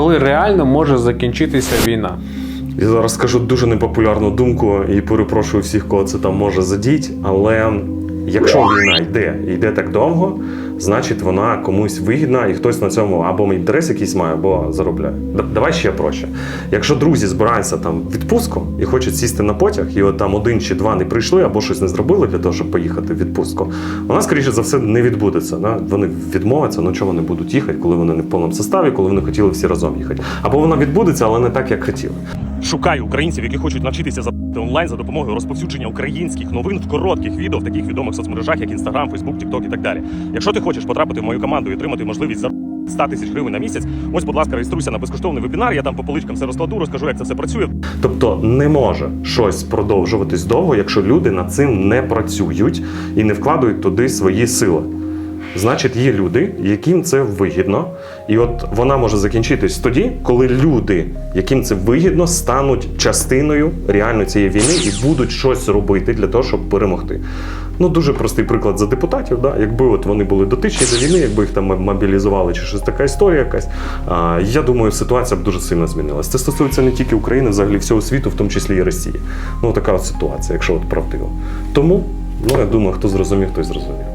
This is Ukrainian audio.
коли реально може закінчитися війна? Я зараз скажу дуже непопулярну думку і перепрошую всіх, кого це там може задіть. Але якщо війна йде і йде так довго, значить вона комусь вигідна, і хтось на цьому або інтерес якийсь має, або заробляє. Давай ще проще. Якщо друзі збираються там відпустку і хочуть сісти на потяг, і от там один чи два не прийшли, або щось не зробили для того, щоб поїхати в відпустку, вона, скоріше за все, не відбудеться. Да? Вони відмовляться, ну чого вони будуть їхати, коли вони не в повному составі, коли вони хотіли всі разом їхати. Або вона відбудеться, але не так, як хотіли. Шукаю українців, які хочуть навчитися за онлайн за допомогою розповсюдження українських новин в коротких відео в таких відомих соцмережах, як Instagram, Facebook, TikTok і так далі. Якщо ти хочеш потрапити в мою команду і отримати можливість за 100 тисяч гривень на місяць, ось, будь ласка, реєструйся на безкоштовний вебінар. Я там по поличкам все розкладу, розкажу, як це все працює. Тобто не може щось продовжуватись довго, якщо люди над цим не працюють і не вкладають туди свої сили. Значить, є люди, яким це вигідно, і от вона може закінчитись тоді, коли люди, яким це вигідно, стануть частиною реально цієї війни і будуть щось робити для того, щоб перемогти. Ну дуже простий приклад за депутатів. Да? Якби от вони були дотичні до війни, якби їх там мобілізували чи щось така історія якась. А, я думаю, ситуація б дуже сильно змінилася. Це стосується не тільки України, взагалі всього світу, в тому числі і Росії. Ну така от ситуація, якщо от правдиво. Тому ну я думаю, хто зрозумів, той зрозумів.